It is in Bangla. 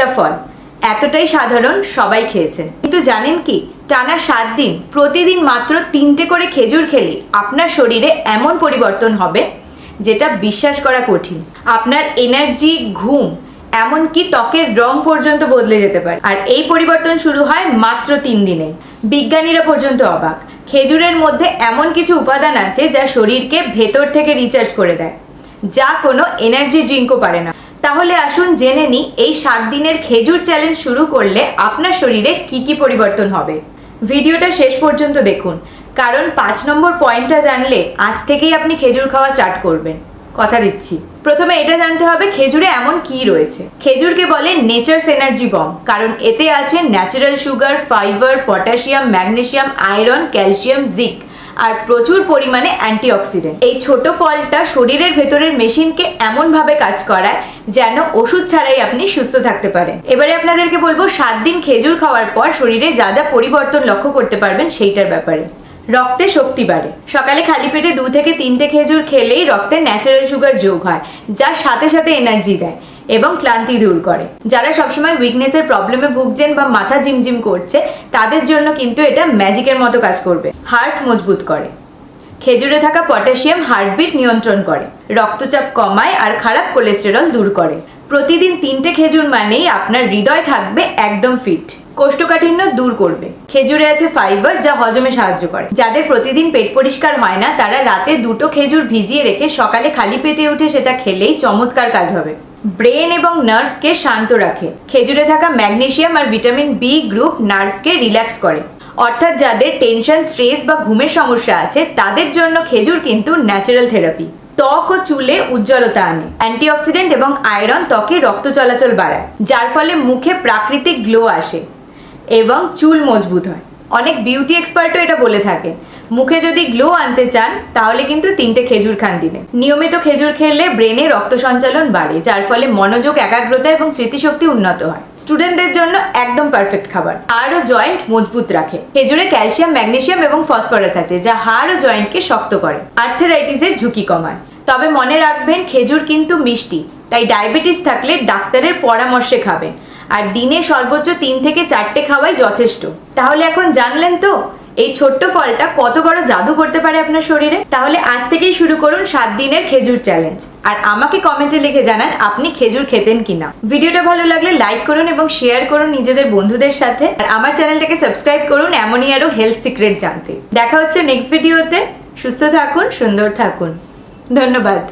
একটা ফল। এতটাই সাধারণ সবাই খেয়েছেন কিন্তু জানেন কি? টানা সাত দিন, প্রতিদিন মাত্র তিনটে করে খেজুর খেলে আপনার শরীরে এমন পরিবর্তন হবে যেটা বিশ্বাস করা কঠিন। আপনার এনার্জি ঘুম, এমনকি ত্বকের রং পর্যন্ত বদলে যেতে পারে। আর এই পরিবর্তন শুরু হয় মাত্র তিন দিনে। বিজ্ঞানীরা পর্যন্ত অবাক। খেজুরের মধ্যে এমন কিছু উপাদান আছে যা শরীরকে ভেতর থেকে রিচার্জ করে দেয়, যা কোনো এনার্জি ড্রিঙ্কও পারে না। তাহলে আসুন জেনে নিই, এই সাত দিনের খেজুর চ্যালেঞ্জ শুরু করলে আপনার শরীরে কি কি পরিবর্তন হবে। ভিডিওটা শেষ পর্যন্ত দেখুন, কারণ পাঁচ নম্বর পয়েন্টটা জানলে আজ থেকেই আপনি খেজুর খাওয়া স্টার্ট করবেন। কথা দিচ্ছি, প্রথমে এটা জানতে হবে খেজুরে এমন কি রয়েছে। খেজুরকে বলে নেচার্স এনার্জি বম কারণ এতে আছে natural sugar fibre potassium magnesium iron calcium zinc আর প্রচুর পরিমাণে অ্যান্টিঅক্সিডেন্ট। এই ছোট ফলটা শরীরের ভেতরের মেশিনকে এমন ভাবে কাজ করায় যেন ওষুধ ছাড়াই আপনি সুস্থ থাকতে পারেন। এবারে আপনাদেরকে বলব, সাত দিন খেজুর খাওয়ার পর শরীরে যা যা পরিবর্তন লক্ষ্য করতে পারবেন সেইটার ব্যাপারে। রক্তে শক্তি বাড়ে। সকালে খালি পেটে দু থেকে তিনটে খেজুর খেলেই রক্তে ন্যাচারাল সুগার যোগ হয়, যা সাথে সাথে এনার্জি দেয়। এবং ক্লান্তি দূর করে। যারা সবসময় উইকনেসের প্রবলেমে ভুগছেন বা মাথা ঝিমঝিম করছে, তাদের জন্য কিন্তু এটা ম্যাজিকের মতো কাজ করবে। হার্ট মজবুত করে। খেজুরে থাকা পটাশিয়াম হার্টবিট নিয়ন্ত্রণ করে। রক্তচাপ কমায় আর খারাপ কোলেস্টেরল দূর করে। প্রতিদিন তিনটে খেজুর মানেই আপনার হৃদয় থাকবে একদম ফিট কোষ্ঠকাঠিন্য দূর করবে। খেজুরে আছে ফাইবার যা হজমে সাহায্য করে। যাদের প্রতিদিন পেট পরিষ্কার হয় না, তারা রাতে দুটো খেজুর ভিজিয়ে রেখে সকালে খালি পেটে উঠে সেটা খেলেই চমৎকার কাজ হবে। ব্রেন এবং নার্ভকে শান্ত রাখে। খেজুরে থাকা ম্যাগনেশিয়াম আর ভিটামিন বি গ্রুপ নার্ভকে রিল্যাক্স করে। অর্থাৎ যাদের টেনশন, স্ট্রেস বা ঘুমের সমস্যা আছে, তাদের জন্য খেজুর কিন্তু ন্যাচারাল থেরাপি। ত্বক ও চুলে উজ্জ্বলতা আনে। অ্যান্টিঅক্সিডেন্ট এবং আয়রন ত্বকে রক্ত চলাচল বাড়ায়, যার ফলে মুখে প্রাকৃতিক গ্লো আসে এবং চুল মজবুত হয়। অনেক বিউটি এক্সপার্টও এটা বলে থাকে মুখে যদি গ্লো আনতে চান, তাহলে কিন্তু তিনটে খেজুর খান দিনে। নিয়মিত খেজুর খেলে ব্রেনে রক্ত সঞ্চালন বাড়ে, যার ফলে মনোযোগ, একাগ্রতা এবং স্মৃতিশক্তি উন্নত হয়। স্টুডেন্টদের জন্য একদম পারফেক্ট খাবার। হাড় ও জয়েন্ট মজবুত রাখে। খেজুরে ক্যালসিয়াম ম্যাগনেসিয়াম এবং ফসফরাস আছে, যা হাড় ও জয়েন্টকে শক্ত করে। আর্থেরাইটিসের ঝুঁকি কমায়। তবে মনে রাখবেন, খেজুর কিন্তু মিষ্টি, তাই ডায়াবেটিস থাকলে ডাক্তারের পরামর্শে খাবেন। আর দিনে সর্বোচ্চ তিন থেকে চারটে খাওয়াই যথেষ্ট। তাহলে এখন জানলেন তো? এই ছোট্ট ফলটা কত বড় জাদু করতে পারে আপনার শরীরে? তাহলে আজ থেকেই শুরু করুন সাত দিনের খেজুর চ্যালেঞ্জ আর আমাকে কমেন্টে লিখে জানান আপনি খেজুর খেতেন কিনা। ভিডিওটা ভালো লাগলে লাইক করুন এবং শেয়ার করুন নিজেদের বন্ধুদের সাথে। আর আমার চ্যানেলটাকে সাবস্ক্রাইব করুন এমনই আরও হেলথ সিক্রেট জানতে। দেখা হচ্ছে নেক্সট ভিডিওতে সুস্থ থাকুন, সুন্দর থাকুন। ধন্যবাদ।